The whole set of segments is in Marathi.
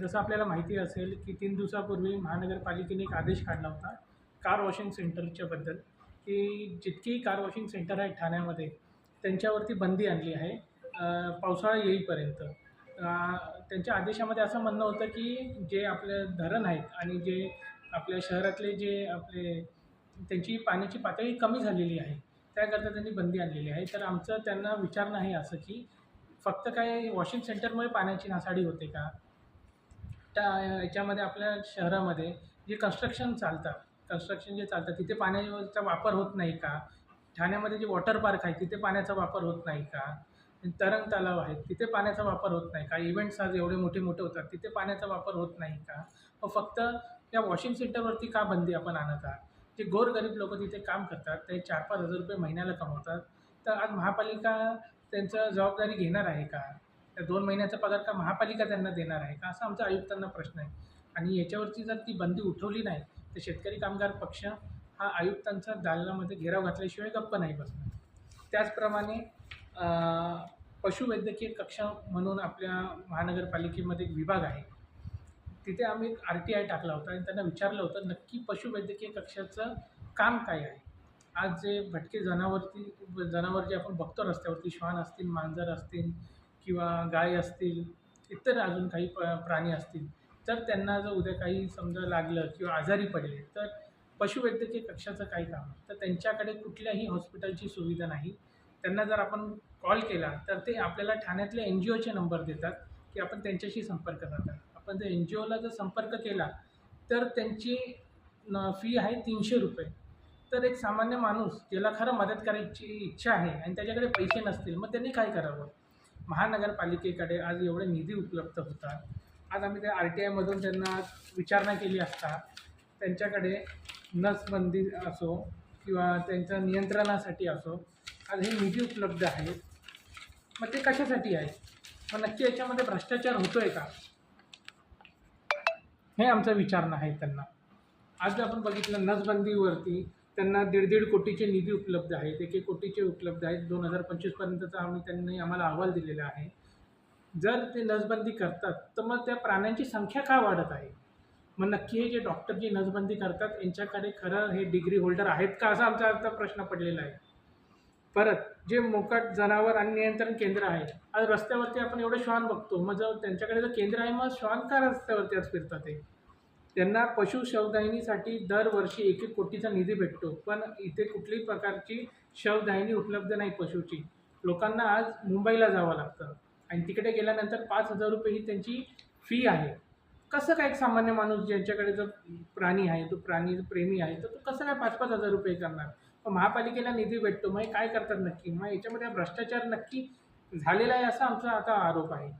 जसं आपल्याला माहिती असेल की तीन दिवसापूर्वी महानगरपालिकेने एक आदेश काढला होता कार वॉशिंग सेंटरच्याबद्दल की जितकी कार वॉशिंग सेंटर आहेत ठाण्यामध्ये त्यांच्यावरती बंदी आणली आहे पावसाळा येईपर्यंत. त्यांच्या आदेशामध्ये असं म्हणणं होतं की जे आपले धरण आहेत आणि जे आपल्या शहरातले जे आपले त्यांची पाण्याची पातळी कमी झालेली आहे त्याकरता त्यांनी बंदी आणलेली आहे. तर आमचं त्यांना विचारणं आहे असं की फक्त काय वॉशिंग सेंटरमुळे पाण्याची नासाडी होते का? त्या याच्यामध्ये आपल्या शहरामध्ये जे कन्स्ट्रक्शन चालतात कन्स्ट्रक्शन जे चालतात तिथे पाण्याचा वापर होत नाही का? ठाण्यामध्ये जे वॉटर पार्क आहे तिथे पाण्याचा वापर होत नाही का? तरंग तलाव आहेत तिथे पाण्याचा वापर होत नाही का? इव्हेंट्स आज एवढे मोठे मोठे होतात तिथे पाण्याचा वापर होत नाही का? व फक्त त्या वॉशिंग सेंटरवरती का बंदी आपण आणत आहात? जे गोरगरीब लोक तिथे काम करतात ते चार पाच हजार रुपये महिन्याला कमवतात. तर आज महापालिका त्यांचं जबाबदारी घेणार आहे का? त्या दोन महिन्याचा पगार का महापालिका त्यांना देणार आहे का? असा आमचा आयुक्तांना प्रश्न आहे. आणि याच्यावरची जर ती बंदी उठवली नाही तर शेतकरी कामगार पक्ष हा आयुक्तांचा दालनामध्ये घेराव घातल्याशिवाय गप्प नाही बसणार. त्याचप्रमाणे पशुवैद्यकीय कक्षा म्हणून आपल्या महानगरपालिकेमध्ये एक विभाग आहे. तिथे आम्ही एक आर टी आय टाकला होता आणि त्यांना विचारलं होतं नक्की पशुवैद्यकीय कक्षाचं काम काय आहे? आज जे भटके जनावरती जनावर जे आपण बघतो रस्त्यावरती श्वान असतील मांजर असतील किंवा गाय असतील इतर अजून काही प प्राणी असतील तर त्यांना जर उद्या काही समजा लागलं किंवा आजारी पडले तर पशुवैद्यकीय कक्षाचं काय काम तर त्यांच्याकडे कुठल्याही हॉस्पिटलची सुविधा नाही. त्यांना जर आपण कॉल केला तर ते आपल्याला ठाण्यातल्या एन जी ओचे नंबर देतात की आपण त्यांच्याशी संपर्क साधा. आपण जर एन जी ओला जर संपर्क केला तर त्यांची न फी आहे तीनशे रुपये. तर एक सामान्य माणूस ज्याला खरं मदत करायची इच्छा आहे आणि त्याच्याकडे पैसे नसतील मग त्यांनी काय करावं? महानगरपालिकेकडे आज एवढे निधी उपलब्ध होतात. आज आम्ही त्या आर टी आयमधून त्यांना विचारणा केली असता त्यांच्याकडे नसबंदी असो किंवा त्यांच्या नियंत्रणासाठी असो आज हे निधी उपलब्ध आहेत. मग ते कशासाठी आहे मग नक्की याच्यामध्ये भ्रष्टाचार होतो आहे का? हे आमचं विचारणं आहे त्यांना. आज आपण बघितलं नसबंदीवरती त्यांना दीड दीड कोटीचे निधी उपलब्ध आहेत एक एक कोटीचे उपलब्ध आहेत. दोन हजार पंचवीसपर्यंतचा आम्ही त्यांनी आम्हाला अहवाल दिलेला आहे. जर ते नसबंदी करतात तर मग त्या प्राण्यांची संख्या का वाढत आहे? मग नक्की हे जे डॉक्टर जी नसबंदी करतात यांच्याकडे खरं हे डिग्री होल्डर आहेत का असा आमचा आता प्रश्न पडलेला आहे. परत जे मोकाट जनावर आणि नियंत्रण केंद्र आहे आज रस्त्यावरती आपण एवढे श्वान बघतो. मग जर त्यांच्याकडे जर केंद्र आहे मग श्वान का रस्त्यावरती आज फिरतात ते? त्यांना पशु शवदाहिनीसाठी दरवर्षी एक एक कोटीचा निधी भेटतो पण इथे कुठलीही प्रकारची शवदाहिनी उपलब्ध नाही पशुची. लोकांना आज मुंबईला जावं लागतं आणि तिकडे गेल्यानंतर पाच हजार रुपये ही त्यांची फी आहे. कसं काय एक सामान्य माणूस ज्यांच्याकडे जो प्राणी आहे तो प्राणी प्रेमी आहे तर तो कसं काय पाच पाच हजार रुपये करणार? मग महापालिकेला निधी भेटतो मग काय करतात नक्की? मग याच्यामध्ये भ्रष्टाचार नक्की झालेला आहे असा आमचा आता आरोप आहे.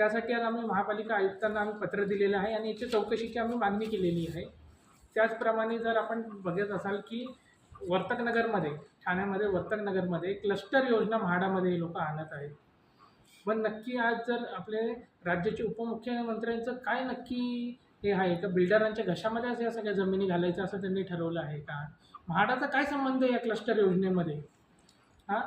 त्यासाठी आज आम्ही महापालिका आयुक्तांना आम्ही पत्र दिलेलं आहे आणि याची चौकशीची आम्ही मागणी केलेली आहे. त्याचप्रमाणे जर आपण बघत असाल की वर्तकनगरमध्ये ठाण्यामध्ये वर्तकनगरमध्ये क्लस्टर योजना म्हाडामध्ये लोक आणत आहेत. पण नक्की आज जर आपले राज्याचे उपमुख्यमंत्र्यांचं काय नक्की हे आहे? का बिल्डरांच्या घशामध्ये या सगळ्या जमिनी घालायचं असं त्यांनी ठरवलं आहे का? म्हाडाचा काय संबंध आहे या क्लस्टर योजनेमध्ये? हां?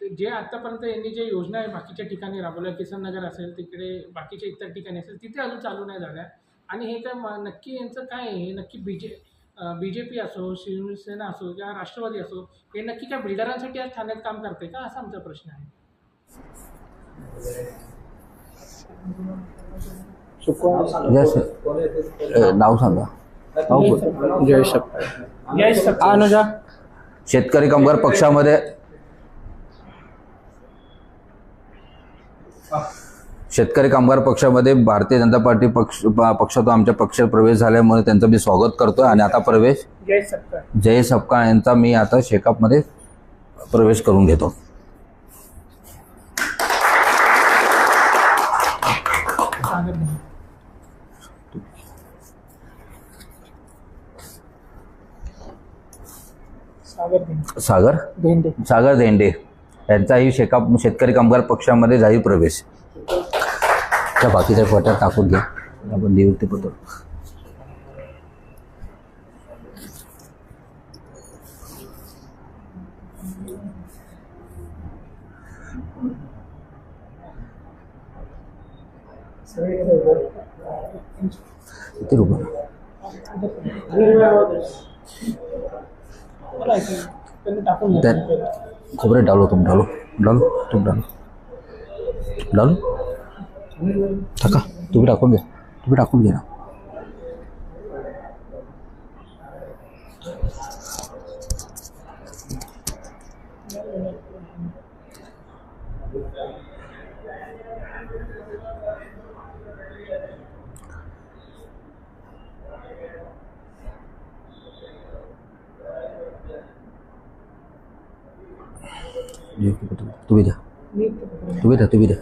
जे आत्तापर्यंत यांनी जे योजना आहे बाकीच्या ठिकाणी राबवल्या किसन नगर असेल तिकडे बाकीच्या इतर ठिकाणी असेल तिथे अजून चालू नाही झाल्या. आणि हे काय नक्की यांचं काय आहे? हे नक्की B J B J P असो शिवसेना असो किंवा राष्ट्रवादी असो हे नक्की काय बिल्डरांसाठी आज ठाण्यात काम करते का? असा आमचा प्रश्न आहे. नाव सांगा. जय यश अनुजा. शेतकरी कामगार पक्षामध्ये शेतकरी कामगार पक्षामध्ये भारतीय जनता पार्टी पक्ष पक्षातून आमच्या पक्षात प्रवेश झाल्यामुळे त्यांचं मी स्वागत करतोय आणि आता प्रवेश जय सत्कार जय सपकाळ यांचा मी आता शेकापमध्ये प्रवेश करून घेतो. सागर धेंडे सागर? धेंडे यांचाही शेकाप शेतकरी कामगार पक्षामध्ये जाहीर प्रवेश. त्या बाकीच्या पट्या टाकून घ्या आपण निवृत्ती पत्र किती रुपये मला ऐकू. त्यांनी टाकून त्या द्या. खोबरे डालो तुम डालो डालो तुम डालो डालो टाका तुम्ही टाकून घ्या तुम्ही टाकून घ्या ना तुम्ही द्या तुम्ही द्या तुम्ही द्या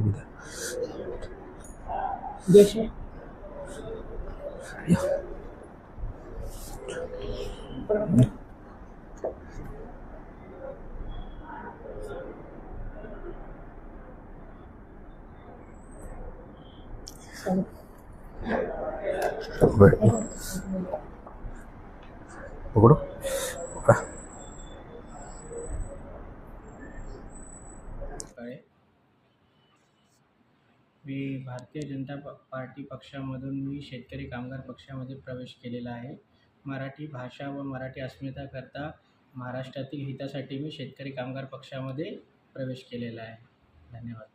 됩니다. 몇 시? 야. 응? 왜? 뭐 먹으러? मी भारतीय जनता प पार्टी पक्षामधून मी शेतकरी कामगार पक्षामध्ये प्रवेश केलेला आहे. मराठी भाषा व मराठी अस्मिताकरता महाराष्ट्रातील हितासाठी मी शेतकरी कामगार पक्षामध्ये प्रवेश केलेला आहे. धन्यवाद.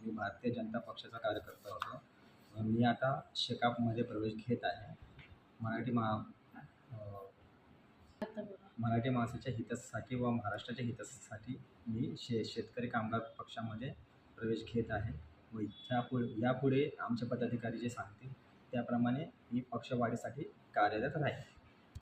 मी भारतीय जनता पक्षाचा कार्यकर्ता होतो. मी आता शेकापमध्ये प्रवेश घेत आहे. मराठी मा मराठी माणसाच्या हितासाठी व महाराष्ट्राच्या हितासाठी मी शे शेतकरी कामगार पक्षामध्ये प्रवेश घेत आहे. व ह्यापुढे यापुढे आमचे पदाधिकारी जे सांगतील त्याप्रमाणे मी पक्षवाढीसाठी कार्यरत राहील